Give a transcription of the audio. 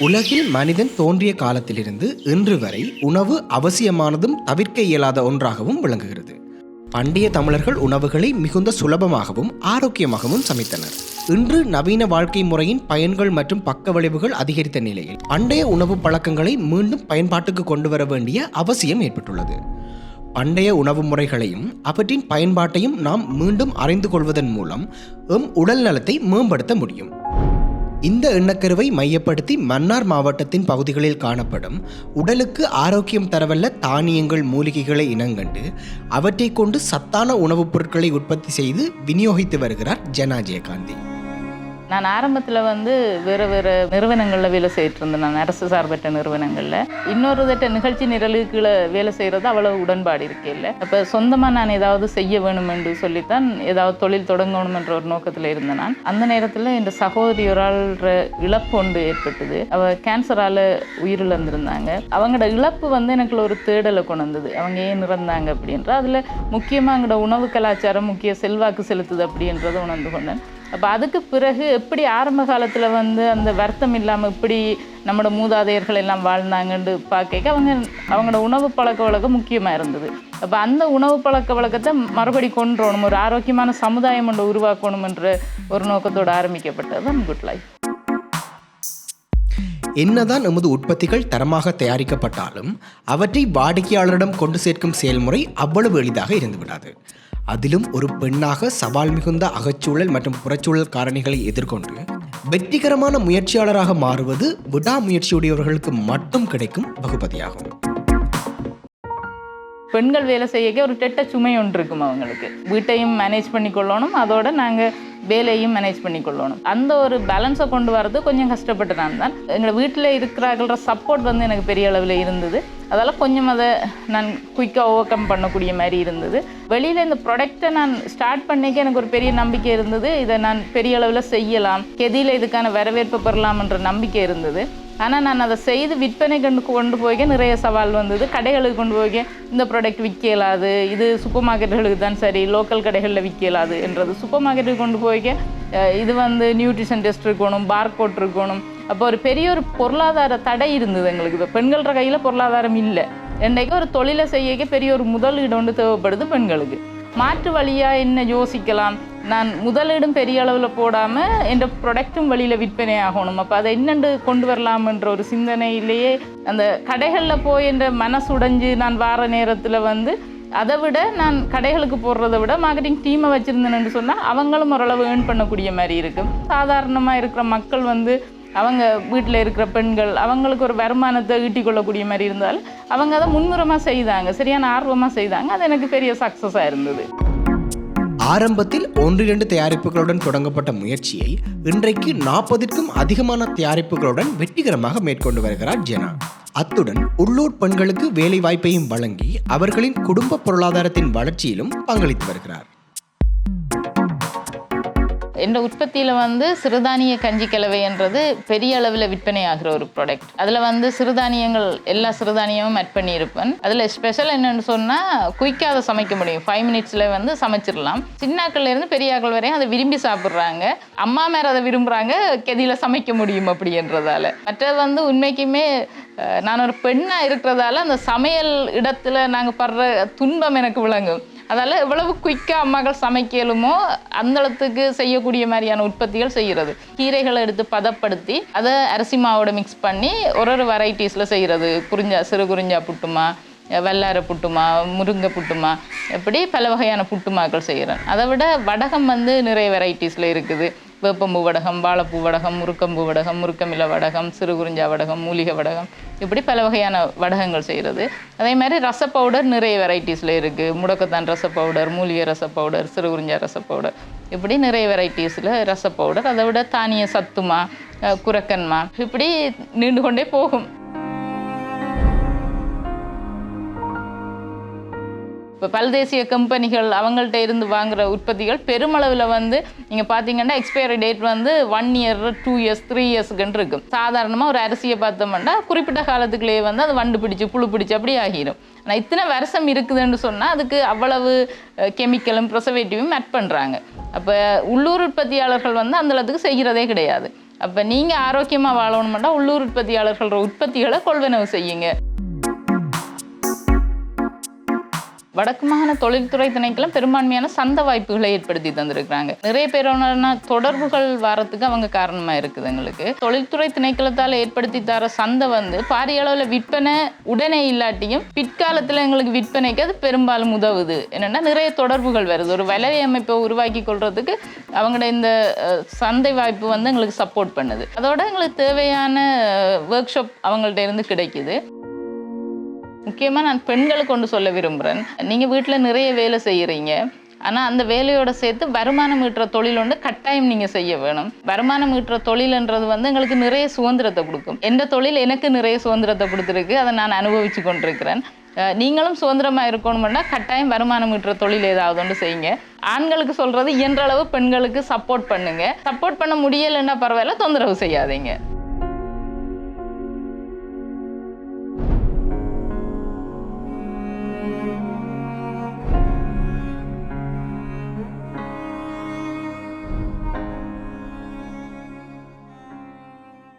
உலகில் மனிதன் தோன்றிய காலத்திலிருந்து இன்று வரை உணவு அவசியமானதும் தவிர்க்க இயலாத ஒன்றாகவும் விளங்குகிறது. பண்டைய தமிழர்கள் உணவுகளை மிகுந்த சுலபமாகவும் ஆரோக்கியமாகவும் சமைத்தனர். இன்று நவீன வாழ்க்கை முறையின் பயன்கள் மற்றும் பக்க விளைவுகள் அதிகரித்த நிலையில் பண்டைய உணவு பழக்கங்களை மீண்டும் பயன்பாட்டுக்கு கொண்டு வர வேண்டிய அவசியம் ஏற்பட்டுள்ளது. பண்டைய உணவு முறைகளையும் அவற்றின் பயன்பாட்டையும் நாம் மீண்டும் அறிந்து கொள்வதன் மூலம் எம் உடல் நலத்தை மேம்படுத்த முடியும். இந்த எண்ணக்கருவை மையப்படுத்தி மன்னார் மாவட்டத்தின் பகுதிகளில் காணப்படும் உடலுக்கு ஆரோக்கியம் தரவல்ல தானியங்கள் மூலிகைகளை இனங்கண்டு அவற்றை கொண்டு சத்தான உணவுப் பொருட்களை உற்பத்தி செய்து விநியோகித்து வருகிறார் ஜனாஜயகாந்தி காந்தி நான் ஆரம்பத்தில் வந்து வேறு வேறு நிறுவனங்களில் வேலை செய்துட்டு இருந்தேன் நான் அரசு சார்பற்ற நிறுவனங்களில். இன்னொரு தட்ட நிகழ்ச்சி நிரலுக்குள்ள வேலை செய்கிறது அவ்வளவு உடன்பாடு இருக்கே இல்லை. அப்போ சொந்தமாக நான் ஏதாவது செய்ய வேணும் என்று சொல்லித்தான் ஏதாவது தொழில் தொடங்கணும் என்ற ஒரு நோக்கத்தில் இருந்தேன் நான். அந்த நேரத்தில் என் சகோதரி ஒரு இழப்பு ஒன்று ஏற்பட்டது. அவள் கேன்சரால் உயிரிழந்திருந்தாங்க. அவங்களோட இழப்பு வந்து எனக்குள்ள ஒரு தேடலை கொண்டு வந்தது. அவங்க ஏன் இறந்தாங்க அப்படின்ற. அதில் முக்கியமாக எங்களோட உணவு கலாச்சாரம் முக்கிய செல்வாக்கு செலுத்துது அப்படின்றத உணர்ந்து கொண்டேன். அப்போ அதுக்கு பிறகு எப்படி ஆரம்ப காலத்தில் வந்து அந்த வருத்தம் இல்லாமல் இப்படி நம்மளோட மூதாதையர்கள் எல்லாம் வாழ்ந்தாங்கன்னு பார்க்க அவங்க அவங்களோட உணவு பழக்க வழக்கம் முக்கியமாக இருந்தது. அப்போ அந்த உணவு பழக்க வழக்கத்தை மறுபடி கொண்டு வரணும். ஒரு ஆரோக்கியமான சமுதாயம் ஒன்று உருவாக்கணுமென்ற ஒரு நோக்கத்தோடு ஆரம்பிக்கப்பட்டது தான் குட் லைஃப் என்னதான் நமது உற்பத்திகள் தரமாக தயாரிக்கப்பட்டாலும் அவற்றை வாடிக்கையாளரிடம் கொண்டு சேர்க்கும் செயல்முறை அவ்வளவு எளிதாக இருந்துவிடாது. அதிலும் ஒரு பெண்ணாக சவால் மிகுந்த அகச்சூழல் மற்றும் புறச்சூழல் காரணிகளை எதிர்கொண்டு வெற்றிகரமான முயற்சியாளராக மாறுவது விடாமுயற்சியுடையவர்களுக்கு மட்டும் கிடைக்கும் பகுபதியாகும். பெண்கள் வேலை செய்யக்க ஒரு டெட்ட சுமை ஒன்று இருக்கும் அவங்களுக்கு? வீட்டையும் மேனேஜ் பண்ணி கொள்ளணும் அதோட நாங்கள் வேலையும் மேனேஜ் பண்ணி கொள்ளணும் அந்த ஒரு பேலன்ஸை கொண்டு வரது கொஞ்சம் கஷ்டப்பட்டு நான் தான் எங்களை வீட்டில் இருக்கிறார்கள சப்போர்ட் வந்து எனக்கு பெரிய அளவில் இருந்தது. அதால் கொஞ்சம் அதை நான் குயிக்காக ஓவர் கம் பண்ணக்கூடிய மாதிரி இருந்தது. வெளியில் இந்த ப்ராடக்ட்டை நான் ஸ்டார்ட் பண்ணிக்க எனக்கு ஒரு பெரிய நம்பிக்கை இருந்தது. இதை நான் பெரிய அளவில் செய்யலாம். கெதியில் இதுக்கான வரவேற்பு பெறலாம்ன்ற நம்பிக்கை இருந்தது. ஆனால் நான் அதை செய்து விற்பனை கொண்டு கொண்டு போய்க்க நிறைய சவால் வந்தது. கடைகளுக்கு கொண்டு போய்க்க இந்த ப்ராடக்ட் விற்க இயலாது. இது சூப்பர் மார்க்கெட்டுகளுக்கு தான் சரி. லோக்கல் கடைகளில் விற்க இயலாது என்றது. சூப்பர் மார்க்கெட்டுக்கு கொண்டு போய் அஹ், இது வந்து நியூட்ரிஷன் டெஸ்ட் இருக்கணும் பார்கோட் இருக்கணும். அப்போ ஒரு பெரிய ஒரு பொருளாதார தடை இருந்தது எங்களுக்கு. இப்போ பெண்கள கையில் பொருளாதாரம் இல்லை. இன்றைக்கு ஒரு தொழிலை செய்யக்க பெரிய ஒரு முதலீடு ஒன்று தேவைப்படுது பெண்களுக்கு. மாற்று வழியாக என்ன யோசிக்கலாம்? நான் முதலீடும் பெரிய அளவில் போடாமல் என் ப்ரொடக்ட்டும் வழியில் விற்பனை ஆகணும். அப்போ அதை என்னென்று கொண்டு வரலாம்ன்ற ஒரு சிந்தனையிலேயே அந்த கடைகளில் போய் என்ற மனசுடைஞ்சு நான் வார நேரத்தில் வந்து அதை விட நான் கடைகளுக்கு போடுறத விட மார்க்கெட்டிங் டீமை வச்சுருந்தேன்னு சொன்னால் அவங்களும் ஓரளவு ஏர்ன் பண்ணக்கூடிய மாதிரி இருக்கும் சாதாரணமாக இருக்கிற மக்கள் வந்து அவங்க வீட்டில் இருக்கிற பெண்கள் அவங்களுக்கு ஒரு வருமானத்தை ஈட்டிக் கொள்ளக்கூடிய மாதிரி இருந்தால் அவங்க அதை முன்னுரமாக செய்தாங்க. சரியான ஆர்வமாக செய்தாங்க. அது எனக்கு பெரிய சக்ஸஸாக இருந்தது. ஆரம்பத்தில் ஒன்று இரண்டு தயாரிப்புகளுடன் தொடங்கப்பட்ட முயற்சியை இன்றைக்கு நாற்பதிற்கும் அதிகமான தயாரிப்புகளுடன் வெற்றிகரமாக மேற்கொண்டு வருகிறார் ஜெனா. அத்துடன் உள்ளூர் பெண்களுக்கு வேலைவாய்ப்பையும் வழங்கி அவர்களின் குடும்ப பொருளாதாரத்தின் வளர்ச்சியிலும் பங்களித்து வருகிறார். என்ற உற்பத்தியில் வந்து சிறுதானிய கஞ்சி கலவைன்றது பெரிய அளவில் விற்பனை ஆகிற ஒரு ப்ராடக்ட் அதில் வந்து சிறுதானியங்கள் எல்லா சிறுதானியமும் ஆட் பண்ணியிருப்பேன். அதில் ஸ்பெஷல் என்னென்னு சொன்னால் குயிக்காக அதை சமைக்க முடியும். ஃபைவ் மினிட்ஸில் வந்து சமைச்சிடலாம். சின்னாக்கள்லேருந்து பெரியாக்கள் வரையும் அதை விரும்பி சாப்பிட்றாங்க. அம்மா மேலே அதை விரும்புகிறாங்க கெதியில் சமைக்க முடியும் அப்படின்றதால. மற்றது வந்து உண்மைக்குமே நான் ஒரு பெண்ணாக இருக்கிறதால அந்த சமையல் இடத்துல நாங்கள் படுற துன்பம் எனக்கு விளங்கும். அதால் எவ்வளவு குயிக்காக அம்மாக்கள் சமைக்கலுமோ அந்தளத்துக்கு செய்யக்கூடிய மாதிரியான உற்பத்திகள் செய்கிறது கீரைகளை எடுத்து பதப்படுத்தி அதை அரிசி மாவோட மிக்ஸ் பண்ணி ஒரு ஒரு வெரைட்டிஸில் செய்கிறது குறிஞ்சா சிறு குறிஞ்சா புட்டுமா வெள்ளார புட்டுமா முருங்கை புட்டுமா இப்படி பல வகையான புட்டுமாக்கள் செய்கிறேன் அதை விட வடகம் வந்து நிறைய வெரைட்டிஸில் இருக்குது. வேப்பம்பூ வடகம் வாழைப்பூ வடகம் முருக்கம்பூ வடகம் முருக்கமில வடகம் சிறு குறிஞ்சா வடகம் மூலிகை வடகம் இப்படி பல வகையான வடகங்கள் செய்கிறது. அதே மாதிரி ரச பவுடர் நிறைய வெரைட்டிஸில் இருக்குது முடக்கத்தான் ரச பவுடர் மூலிகை ரச பவுடர் சிறு குறிஞ்சா ரச பவுடர் இப்படி நிறைய வெரைட்டிஸில் ரச பவுடர் அதை விட தானிய சத்துமா குரக்கன்மா இப்படி நீண்டு கொண்டே போகும். இப்போ பல்தேசிய கம்பெனிகள் அவங்கள்ட்ட இருந்து வாங்குகிற உற்பத்திகள் பெருமளவில் வந்து நீங்கள் பார்த்தீங்கன்னா எக்ஸ்பைரி டேட் வந்து one year two years three இயர்ஸ்க்குன்னு இருக்கும். சாதாரணமாக ஒரு அரிசியை பார்த்தோம்னா குறிப்பிட்ட காலத்துக்குள்ளேயே வந்து அது வண்டு பிடிச்சி புழு பிடிச்சி அப்படி ஆகிரும். ஆனால் இத்தனை வருஷம் இருக்குதுன்னு சொன்னால் அதுக்கு அவ்வளவு கெமிக்கலும் ப்ரிசர்வேட்டிவும் ஆட் பண்ணுறாங்க அப்போ உள்ளூர் உற்பத்தியாளர்கள் வந்து அந்தளத்துக்கு செய்கிறதே கிடையாது. அப்போ நீங்கள் ஆரோக்கியமாக வாழணுமெண்டா உள்ளூர் உற்பத்தியாளர்களோட உற்பத்திகளை கொள்வனவு செய்யுங்க. வடக்கு மாகாண தொழில்துறை திணைக்களம் பெரும்பான்மையான சந்த வாய்ப்புகளை ஏற்படுத்தி தந்திருக்கிறாங்க. நிறைய பேரான தொடர்புகள் வரத்துக்கு அவங்க காரணமா இருக்குது எங்களுக்கு. தொழில்துறை திணைக்களத்தால் ஏற்படுத்தி தர சந்தை வந்து பாரிய அளவில் விற்பனை உடனே இல்லாட்டியும் பிற்காலத்தில் எங்களுக்கு விற்பனைக்கு அது பெரும்பாலும் உதவுது. என்னென்னா நிறைய தொடர்புகள் வருது. ஒரு வலை அமைப்பை உருவாக்கி கொள்றதுக்கு அவங்களோட இந்த சந்தை வாய்ப்பு வந்து எங்களுக்கு சப்போர்ட் பண்ணுது. அதோட எங்களுக்கு தேவையான ஒர்க் ஷாப் அவங்கள்ட்ட இருந்து கிடைக்குது. முக்கியமாக நான் பெண்களுக்கு கொண்டு சொல்ல விரும்புகிறேன் நீங்கள் வீட்டில் நிறைய வேலை செய்கிறீங்க ஆனால் அந்த வேலையோட சேர்த்து வருமானம் ஈட்டுற தொழில் ஒன்று கட்டாயம் நீங்கள் செய்ய வேணும். வருமானம் ஈட்டுற தொழில்ன்றது வந்து எங்களுக்கு நிறைய சுதந்திரத்தை கொடுக்கும். எந்த தொழில் எனக்கு நிறைய சுதந்திரத்தை கொடுத்துருக்கு அதை நான் அனுபவித்து கொண்டிருக்கிறேன். நீங்களும் சுதந்திரமாக இருக்கணும்னா கட்டாயம் வருமானம் ஈட்டுற தொழில் ஏதாவது ஒன்று செய்யுங்க. ஆண்களுக்கு சொல்கிறது இயன்ற அளவு பெண்களுக்கு சப்போர்ட் பண்ணுங்கள் சப்போர்ட் பண்ண முடியலைன்னா பரவாயில்ல தொந்தரவு செய்யாதீங்க.